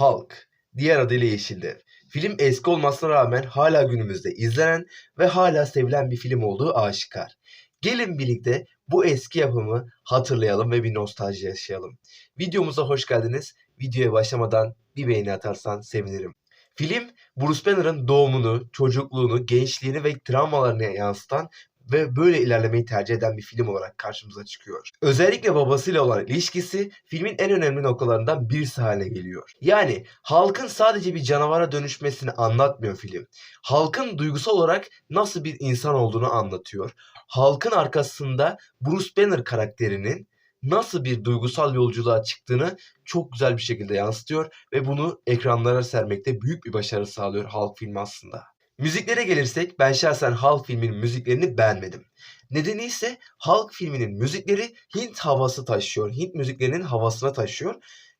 Hulk, diğer adıyla Yeşil Dev. Film eski olmasına rağmen hala günümüzde izlenen ve hala sevilen bir film olduğu aşikar. Gelin birlikte bu eski yapımı hatırlayalım ve bir nostalji yaşayalım. Videomuza hoş geldiniz. Videoya başlamadan bir beğeni atarsan sevinirim. Film Bruce Banner'ın doğumunu, çocukluğunu, gençliğini ve travmalarını yansıtan ve böyle ilerlemeyi tercih eden bir film olarak karşımıza çıkıyor. Özellikle babasıyla olan ilişkisi filmin en önemli noktalarından birisi haline geliyor. Yani halkın sadece bir canavara dönüşmesini anlatmıyor film. Halkın duygusal olarak nasıl bir insan olduğunu anlatıyor. Halkın arkasında Bruce Banner karakterinin nasıl bir duygusal yolculuğa çıktığını çok güzel bir şekilde yansıtıyor ve bunu ekranlara sermekte büyük bir başarı sağlıyor Hulk filmi aslında. Müziklere gelirsek ben şahsen Hulk filminin müziklerini beğenmedim. Nedeni ise Hulk filminin müzikleri Hint havası taşıyor. Hint müziklerinin havasına taşıyor.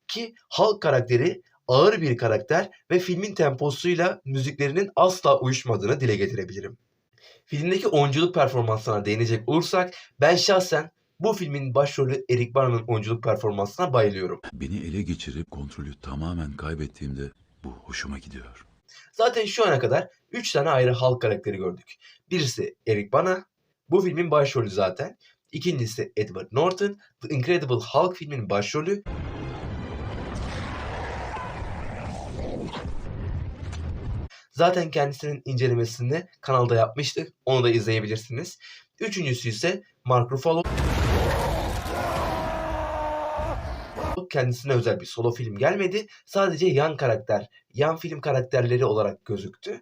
Ki Hulk karakteri ağır bir karakter ve filmin temposuyla müziklerinin asla uyuşmadığını dile getirebilirim. Filmdeki oyunculuk performanslarına değinecek olursak ben şahsen bu filmin başrolü Eric Bana'nın oyunculuk performansına bayılıyorum. Beni ele geçirip kontrolü tamamen kaybettiğimde bu hoşuma gidiyor. Zaten şu ana kadar 3 tane ayrı Hulk karakteri gördük. Birisi Eric Bana, bu filmin başrolü zaten. İkincisi Edward Norton, The Incredible Hulk filminin başrolü. Zaten kendisinin incelemesini kanalda yapmıştık. Onu da izleyebilirsiniz. Üçüncüsü ise Mark Ruffalo. Kendisine özel bir solo film gelmedi. Sadece yan karakter, yan film karakterleri olarak gözüktü.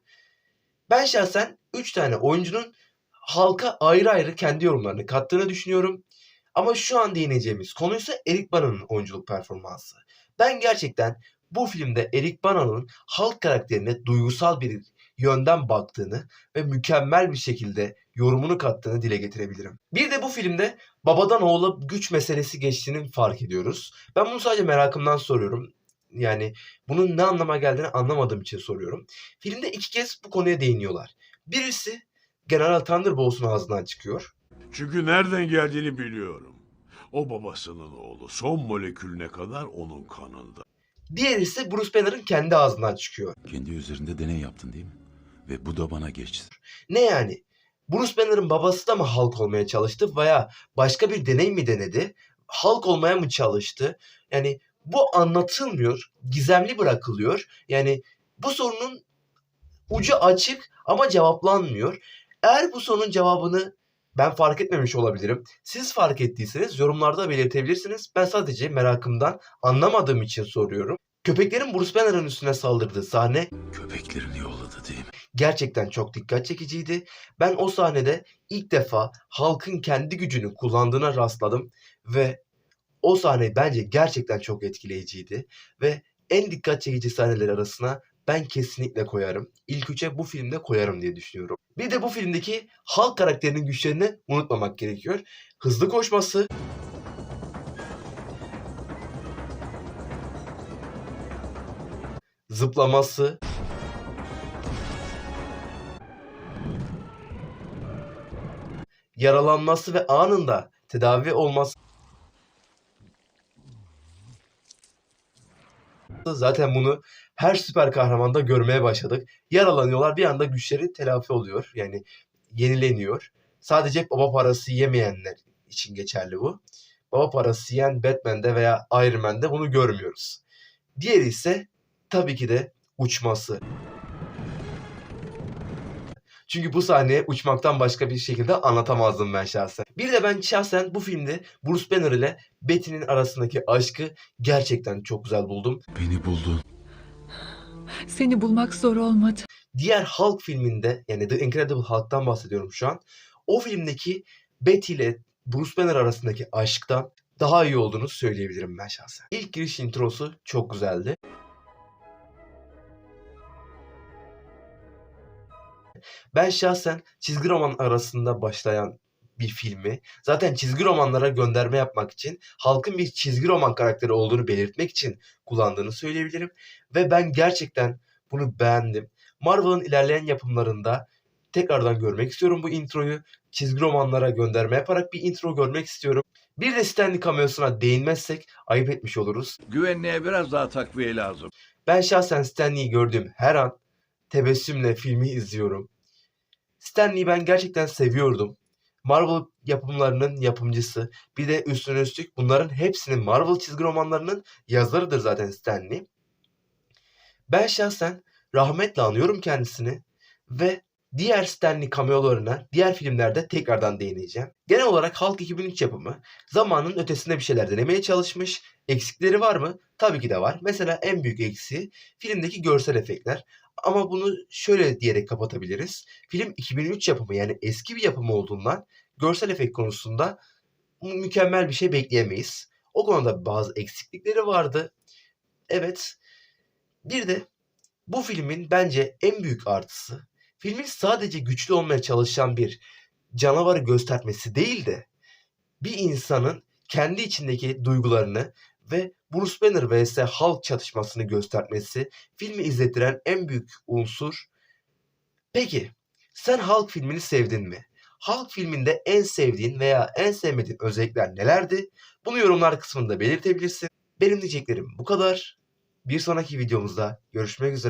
Ben şahsen 3 tane oyuncunun halka ayrı ayrı kendi yorumlarını kattığını düşünüyorum. Ama şu an değineceğimiz konu ise Eric Bana'nın oyunculuk performansı. Ben gerçekten bu filmde Eric Bana'nın halk karakterine duygusal bir yönden baktığını ve mükemmel bir şekilde yorumunu kattığını dile getirebilirim. Bir de bu filmde babadan oğula güç meselesi geçtiğini fark ediyoruz. Ben bunu sadece merakımdan soruyorum. Yani bunun ne anlama geldiğini anlamadığım için soruyorum. Filmde iki kez bu konuya değiniyorlar. Birisi General Thunderbolts'un ağzından çıkıyor. Çünkü nereden geldiğini biliyorum. O babasının oğlu. Son molekülüne kadar onun kanında. Diğeri ise Bruce Banner'ın kendi ağzından çıkıyor. Kendi üzerinde deney yaptın değil mi? Ve bu da bana geçti. Ne yani? Bruce Banner'ın babası da mı Hulk olmaya çalıştı veya başka bir deney mi denedi? Hulk olmaya mı çalıştı? Yani bu anlatılmıyor, gizemli bırakılıyor. Yani bu sorunun ucu açık ama cevaplanmıyor. Eğer bu sorunun cevabını ben fark etmemiş olabilirim. Siz fark ettiyseniz yorumlarda belirtebilirsiniz. Ben sadece merakımdan anlamadığım için soruyorum. Köpeklerin Bruce Banner'ın üstüne saldırdığı sahne Köpeklerini yolladı değil mi? Gerçekten çok dikkat çekiciydi. Ben o sahnede ilk defa halkın kendi gücünü kullandığına rastladım ve o sahne bence gerçekten çok etkileyiciydi ve en dikkat çekici sahneler arasına ben kesinlikle koyarım. İlk üçe bu filmde koyarım diye düşünüyorum. Bir de bu filmdeki halk karakterinin güçlerini unutmamak gerekiyor. Hızlı koşması, zıplaması, yaralanması ve anında tedavi olması zaten bunu her süper kahramanda görmeye başladık. Yaralanıyorlar bir anda güçleri telafi oluyor. Yani yenileniyor. Sadece baba parası yemeyenler için geçerli bu. Baba parası yiyen Batman'de veya Iron Man'de bunu görmüyoruz. Diğeri ise tabii ki de uçması. Çünkü bu sahneye uçmaktan başka bir şekilde anlatamazdım ben şahsen. Bir de ben şahsen bu filmde Bruce Banner ile Betty'nin arasındaki aşkı gerçekten çok güzel buldum. Beni buldun. Seni bulmak zor olmadı. Diğer Hulk filminde yani The Incredible Hulk'tan bahsediyorum şu an. O filmdeki Betty ile Bruce Banner arasındaki aşktan daha iyi olduğunu söyleyebilirim ben şahsen. İlk giriş introsu çok güzeldi. Ben şahsen çizgi roman arasında başlayan bir filmi zaten çizgi romanlara gönderme yapmak için halkın bir çizgi roman karakteri olduğunu belirtmek için kullandığını söyleyebilirim. Ve ben gerçekten bunu beğendim. Marvel'ın ilerleyen yapımlarında tekrardan görmek istiyorum bu introyu. Çizgi romanlara gönderme yaparak bir intro görmek istiyorum. Bir de Stanley cameosuna değinmezsek ayıp etmiş oluruz. Güvenliğe biraz daha takviye lazım. Ben şahsen Stan Lee'yi gördüğüm her an tebessümle filmi izliyorum. Stan Lee'yi ben gerçekten seviyordum. Marvel yapımlarının yapımcısı. Bir de üstüne üstlük bunların hepsinin Marvel çizgi romanlarının yazarıdır zaten Stan Lee. Ben şahsen rahmetle anıyorum kendisini ve diğer Stanley cameolarına diğer filmlerde tekrardan değineceğim. Genel olarak Hulk 2003 yapımı zamanın ötesinde bir şeyler denemeye çalışmış. Eksikleri var mı? Tabii ki de var. Mesela en büyük eksiği filmdeki görsel efektler. Ama bunu şöyle diyerek kapatabiliriz. Film 2003 yapımı yani eski bir yapım olduğundan görsel efekt konusunda mükemmel bir şey bekleyemeyiz. O konuda bazı eksiklikleri vardı. Evet. Bir de bu filmin bence en büyük artısı filmin sadece güçlü olmaya çalışan bir canavarı göstermesi değil de bir insanın kendi içindeki duygularını ve Bruce Banner vs Hulk çatışmasını göstermesi filmi izletiren en büyük unsur. Peki sen Hulk filmini sevdin mi? Hulk filminde en sevdiğin veya en sevmediğin özellikler nelerdi? Bunu yorumlar kısmında belirtebilirsin. Benim diyeceklerim bu kadar. Bir sonraki videomuzda görüşmek üzere.